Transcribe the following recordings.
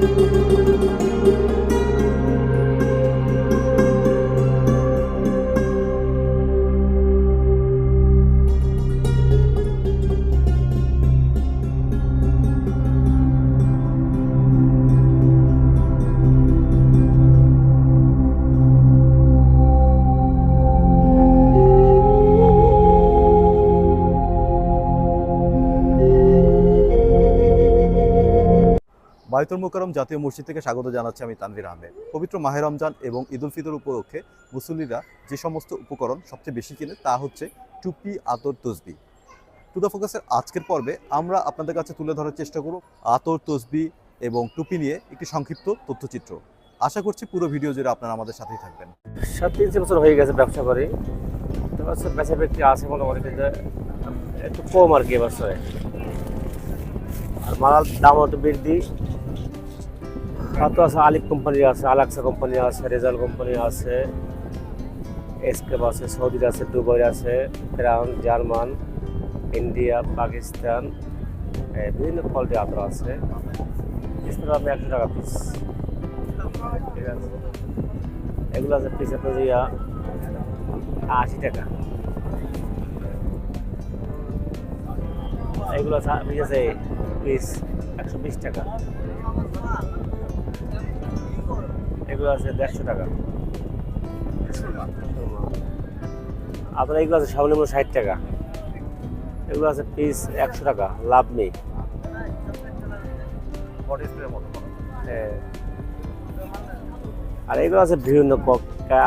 Música Baitul Mukarram জাতীয় মসজিদ থেকে স্বাগত জানাচ্ছি আমি তানভীর আহমেদ। পবিত্র মাহে রমজান এবং ঈদ উল ফিতর উপলক্ষে মুসল্লিরা যে সমস্ত উপকরণ সবচেয়ে বেশি কিনে তা হচ্ছে টুপি, আতর, তসবি। টু ফোকাসের আজকের পর্বে আমরা আপনাদের কাছে তুলে ধরার চেষ্টা করব আতর, তসবি এবং টুপি নিয়ে একটি সংক্ষিপ্ত তথ্যচিত্র। আশা করছি পুরো ভিডিও জুড়ে আপনারা আমাদের সাথেই থাকবেন। সাত তিন বছর হয়ে গেছে ব্যবসা করি। এবছর বিক্রি আছে মোটামুটি একটু কম আর কি এবছরে আর মালার দাম একটু বৃদ্ধি। তো আছে আলিফ কোম্পানি আছে, আলাক্সা কোম্পানি আছে, রেজাল কোম্পানি আছে এসকেপ আছে, সৌদির আছে দুবাই আছে, ফ্রান্স, জার্মান, ইন্ডিয়া, পাকিস্তান বিভিন্ন কোয়ালিটি আতর আছে। আপনি একশো টাকা পিস ঠিক আছে? এগুলো আছে পিস আপনার ইয়া, আশি টাকা। এগুলো আছে পিস একশো বিশ টাকা। এগুলো আছে দেড়শো টাকা। আপনার এগুলো আছে সর্বনিম্ন ষাট টাকা। এগুলো আছে পিস একশো টাকা লাভ নেই। হ্যাঁ। আর এগুলো আছে বিভিন্ন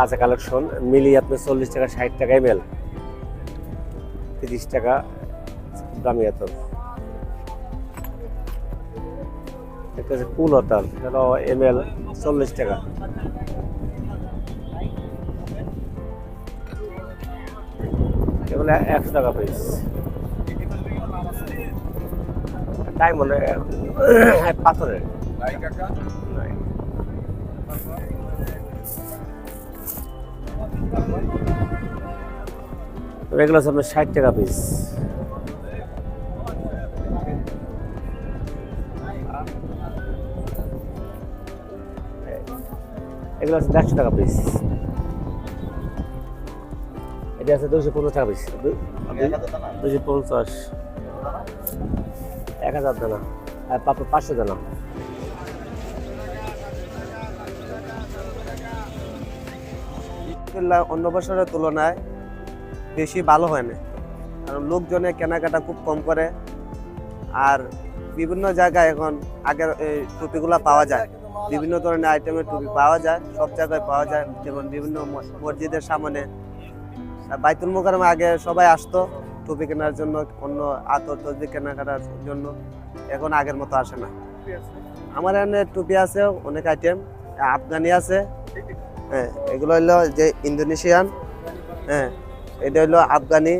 আছে কালেকশন মিলিয়ে আপনি চল্লিশ টাকা ষাট টাকা এম এল তিরিশ টাকা দামি এত। একটা আছে কুল হতাল সেটা এম এল চল্লিশ টাকা। এগুলো একশো টাকা পিস তাই মনে হয় পাথরের। এগুলো আছে আপনার ষাট টাকা পিস এগুলো আছে দেড়শো টাকা পিস এটা আছে দুশো পঞ্চাশ টাকা পিস দুশো পঞ্চাশ। এক হাজার দানা। আর পাপড় পাঁচশো দানা। অন্য বছরের তুলনায় বেশি ভালো হয় না। কারণ লোকজনে কেনাকাটা খুব কম করে। আর বিভিন্ন জায়গায় এখন আগের এই টুপিগুলো পাওয়া যায়। বিভিন্ন ধরনের আইটেমের টুপি পাওয়া যায়, সব জায়গায় পাওয়া যায়, যেমন বিভিন্ন মসজিদের সামনে। বাইতুল মোকারমে আগে সবাই আসতো টুপি কেনার জন্য, অন্য আতর তসবি কেনাকাটার জন্য। এখন আগের মতো আসে না। আমার এখানে টুপি আছে, অনেক আইটেম। আফগানি আছে হ্যাঁ এগুলো হলো যে ইন্দোনেশিয়ান হ্যাঁ এটা হলো আফগানি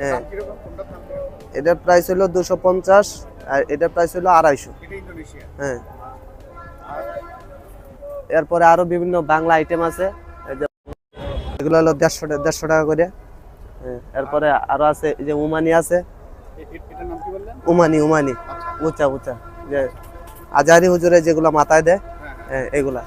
হ্যাঁ। এটার প্রাইস হলো দুশো পঞ্চাশ, আর এটার প্রাইস হলো আড়াইশো। হ্যাঁ। এরপরে আরও বিভিন্ন বাংলা আইটেম আছে। এগুলো হলো দেড়শো দেড়শো টাকা করে। এরপরে আরও আছে যে উমানি আছে। উমানি উমানি। উঁচা উঁচা। যে আজারি হুজুরে যেগুলো মাথায় দেয় হ্যাঁ এগুলা।